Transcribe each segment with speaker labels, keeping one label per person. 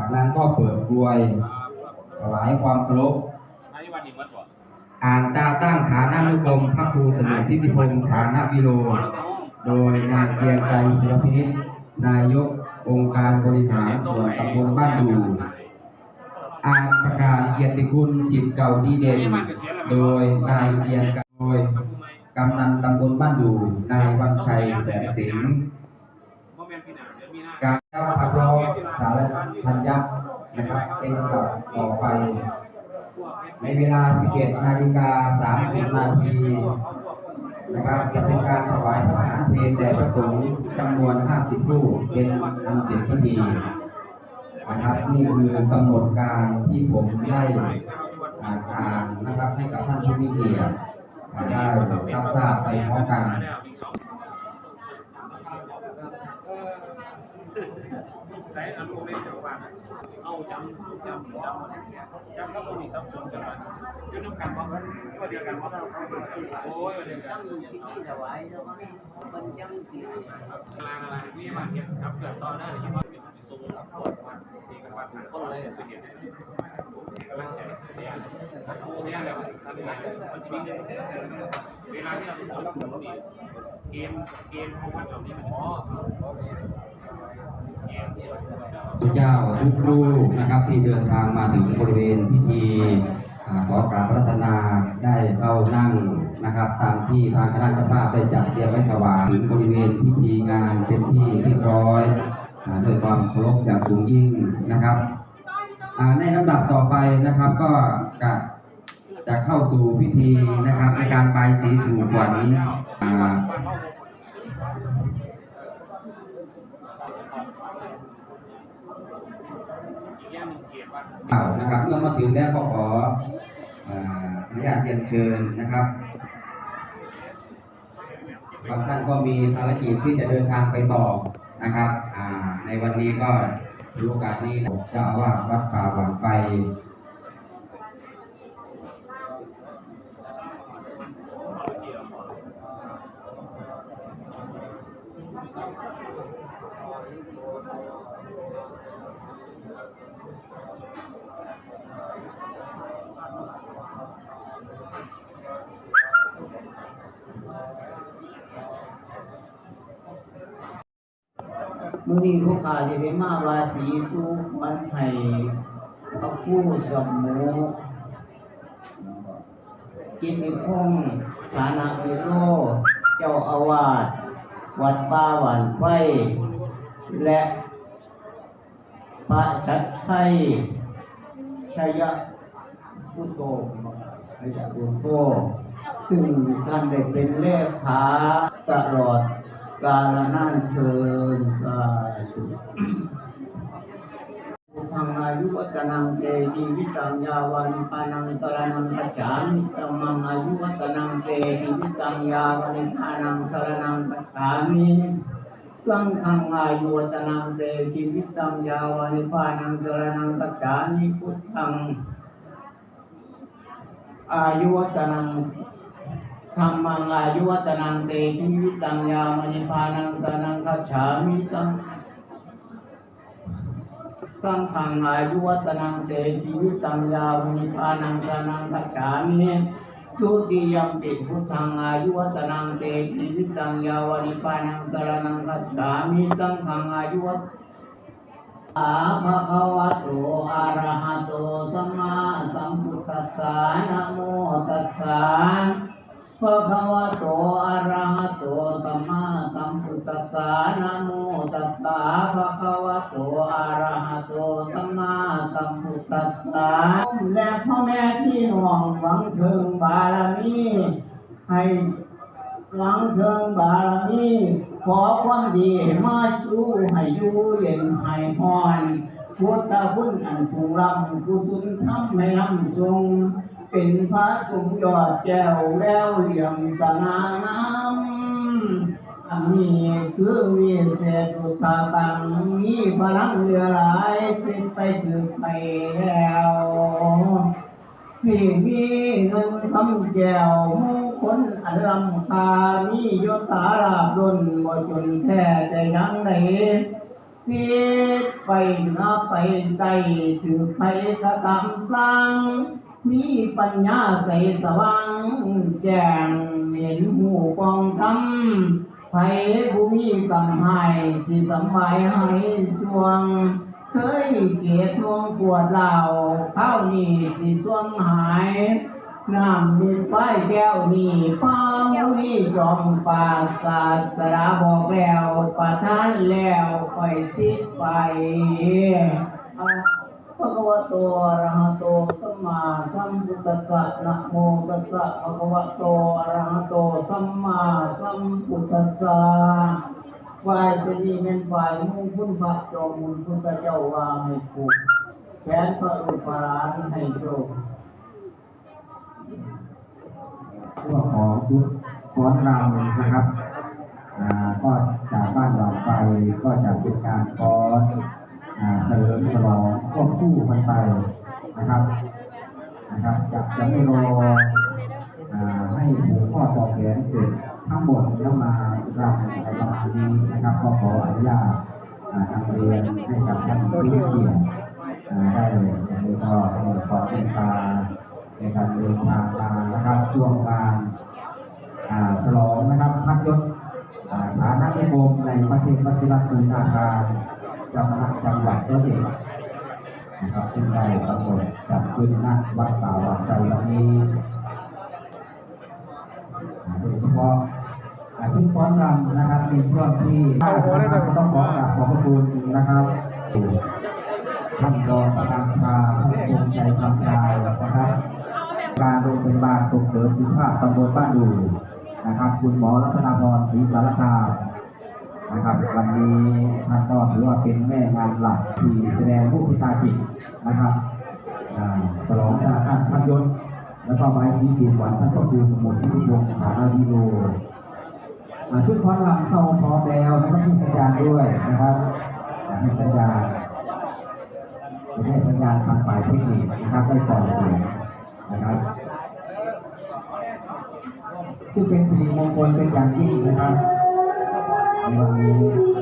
Speaker 1: จากนั้นก็เปิดกลวยถวายความเคารพ
Speaker 2: อันนี้วันนี้มัดบ่
Speaker 1: อ่านตาตั้งฐานานุกรมพระครูสมุทิติพงษ์ฐานาวิโร โดยนายเกียงไกรศิลพินิจนายกองค์การบริหารส่วนตำบลบ้านดูอ่านประกาศเกียรติคุณสิทธิ์เก่าดีเด่น โดยนายเกียงไกรโดยกำนันตำบลบ้านดูนายวันชัยแสนสิงห์การเจ้าขับร้อง สารพันยักษ์นะครับเป็นลำดับต่อไป ในเวลา 11 นาฬิกา 30 นาทีนะครับจะเป็นการถวายพระทหารเพลแด่พระสงฆ์จำนวน 50 รูปเป็นอันเสร็จพิธีนะครับนี่คือกำหนดการที่ผมได้อ่านอ่านนะครับให้กับท่านผู้มีเกียรติได้รับทราบไปพร้อมกัน
Speaker 2: ใช้อนุโลมจังหวัดเอาจำจำจำจำแล้วก็มีสับสนกันมาอยู่น้ำกันบ่ว่าเดียวกันบ่โอ้ยว่าเดียวกันลางอะไรนี่มาเก็บครับเกิดต่อได้หรือยังว่าเป็นสูงครับปวดวันที่กันวันต้นเลยเป็นอย่างนี้กำลังใจเนี่ยโอ้เนี่ยแบบทำยังไงมันจะมีเวลาที่เราต้องทำ เกมเกมของมันเหล่านี้มันอ๋อ
Speaker 1: พระเจ้าทุกรูปนะครับที่เดินทางมาถึงบริเวณพิธีอขอกราบระรัตนาได้เข้านั่งนะครับ ตามที่ทางคณะเจ้าภาพได้จัดเตรียมไว้ถวายถึงบริเวณพิธีงานเป็นที่เรียบร้อยอด้วยความเคารพอย่างสูงยิ่งนะครับในลำดับต่อไปนะครับก็จะจะเข้าสู่พิธีนะครับในการบายสีสู่ขวัญ นะครับเมื่อมาถึงแล้วก็ขออนุญาตเรียนเชิญนะครับบางท่านก็มีภารกิจที่จะเดินทางไปต่อนะครับในวันนี้ก็ถือโอกาสนี้เจ้าอาวาสวัดป่าหวังไฟ
Speaker 3: มื่อนี้พวกข้าจะไปมาวาสีสู่วันไห้พระผู้สมโมกิติพงษ์ฐานะวิโร เจ้าอาวาสวัดป่าหวานไฟและพระชัดชัยชัยพุทโธพระยาพุโธซึ่งท่านได้เป็นเลขาตลอด กาลนานเทินสาธุทธังอายุวัตนังเตจีวิตังยาวันปานังสรนังกัจฉามิตัมมังอายุวัตนังเตจีวิตังยาวันปานังสรนังกัจฉามิสังฆังอายุวัตนังเตจีวิตังยาวันปานังสรนังกัจฉามิพุทธังอายุวัตนัง ธรรมังอายุวัตนังเตชีวิตังยามณิพานังสนังคัจฉามิสังสังฆังอายุวัตนังเตชีวิตังยามณิพานังสนังคัจฉามิทุติยมปิพุทธังอายุวัตนังเตชีวิตังยาวนิพานังสนังคัจฉามิสังฆังอายุวัตอาภะคะวะโตอะระหะโตสัมมาสัมพุทธัสสะนะโมตัสสะ ภะคะวะโตอะระหะโตสัมมาสัมพุทธัสสะนะโมตัสสะภะคะวะโตอะระหะโตสัมมาสัมพุทธัสสะและพ่อแม่พี่น้องหวังถึงบารมีให้หลังเทิงบารมีขอความดีมาสู้ให้อยู่เย็นให้พรพุทธคุณอันสูงลำกุศลทำให้ลำทรง เป็นพระสงฆ์ยอดแก้วแล้วเหลี่ยมสง่างามอันนี้คือวิเศษอุตตาตังมีพลังเหลือหลายสิ้นไปถึงไปแล้วสิ่งมีเงินคำแก้วมงคลอันลำคามียศถาลาบล้นบ่จนแท้แต่ยังใดเสียไปเหนือไปใต้ถือไปกระทำสร้าง มีปัญญาใสสว่างแจ้งเห็นหูกองทำไผผู้มีกำหายสิสำบายให้สวง เคยเกียดวงปวดเหล่าเข้านี่สิสวงหายน้ำมีไฟแก้วนี่ป้านี่จอมปราศาสราบอกแล้วประทานแล้วไปสิไป พระกวะโตอะระหะโตสัมมาสัมพุทธัสสะนะโมตัสสะภะคะวะโตอะระหะโตสัมมาสัมพุทธัสสะฝ่ายจะดีเป็นฝ่ายมุ่งพุ่นพระจอมมุนพุทธเจ้าวางให้ผูกแขนพระอุปราชให้โจม
Speaker 1: พวกของชุดฟ้อนรำนะครับอ่าก็จากบ้านดอนไฟก็จะเป็นการฟ้อนอ่า เฉลิมฉลองควบคู่กันไปนะครับนะครับจะจะไม่รออ่าให้ผูกข้อต่อแขนเสร็จทั้งหมดแล้วมารำในประมาณนี้นะครับก็ขออนุญาตอ่านเรียนให้กับท่านผู้เกียรติอ่าได้อย่างนี้ก็ให้ความเมตตาในการเดินทางมานะครับช่วงการอ่าฉลองนะครับพัดยศอ่าฐานะนิคมในประเทศวัชิรภูมินาการ จังหวัดจังหวัดร้อยเอ็ดนะครับซึ่งได้กำหนดจัดขึ้นณวัดป่าวัดใจวันนี้โดยเฉพาะชุดฟ้อนรำนะครับในช่วงที่นะครับก็ต้องขอกราบขอบพระคุณนะครับท่านรองประธานสภาท่านภูมิใจคำชายนะครับการโรงพยาบาลส่งเสริมสุขภาพตำบลบ้านดูนะครับ คุณหมอรัตนาพรศรีสารคาม นะครับ วันนี้ท่านก็ถือว่าเป็นแม่งานหลักที่แสดงมุทิตาจิตนะครับอ่าฉลองชาติพันยศแล้วก็ไม้สีสีหวานท่านก็คือสมุทรที่วงฐานาวิโรอ่ชุดคอนลำเข้าพร้อมแล้วนะครับที่สัญญาณด้วยนะครับอ่าให้สัญญาณให้สัญญาณทางฝ่ายเทคนิคนะครับได้ก่อนเสียงนะครับซึ่งเป็นสิริมงคลเป็นอย่างยิ่งนะครับ ใ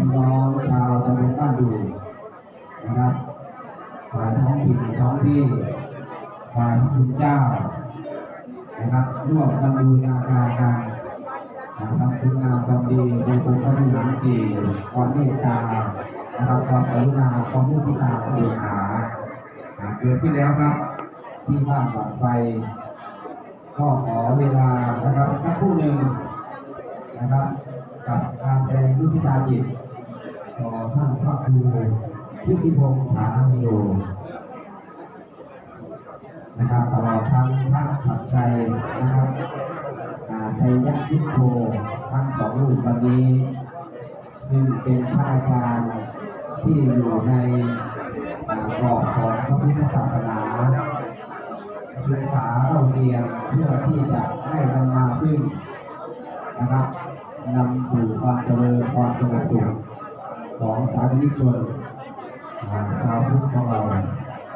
Speaker 1: พี่
Speaker 4: น้องชาว
Speaker 1: ตำบลบ้านดูนะครับฝ่ายท้องถิ่นท้องที่ฝ่ายพระคุณเจ้านะครับร่วมกันบูรณาการกันทำคุณงามความดีโดยองค์พระวิหารสี่ความเมตตานะครับความกรุณาความมุทิตาความเบียาเกิดขึ้นแล้วครับ ที่บ้านหลังไฟก็ขอเวลานะครับสักครู่หนึ่งนะครับกับการแสดงมุทิตาจิต ต่อท่านพระครูทิติพงษ์ฐานมิโยนะครับตลอดทั้งพระชัดชัยนะครับชัยยักษ์ยุทโธทั้งสองรูปวันนี้ ซึ่งเป็นพระอาจารย์ที่อยู่ในอกรอบของพระพุทธศาสนาศึกษาเราเรียนเพื่อที่จะได้นำมาซึ่งนะครับนำสู่ความเจริญความสงบสุข ของสาธารณชนชาวพุทธของเรา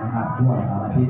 Speaker 1: นะครับทั่วสารทิศ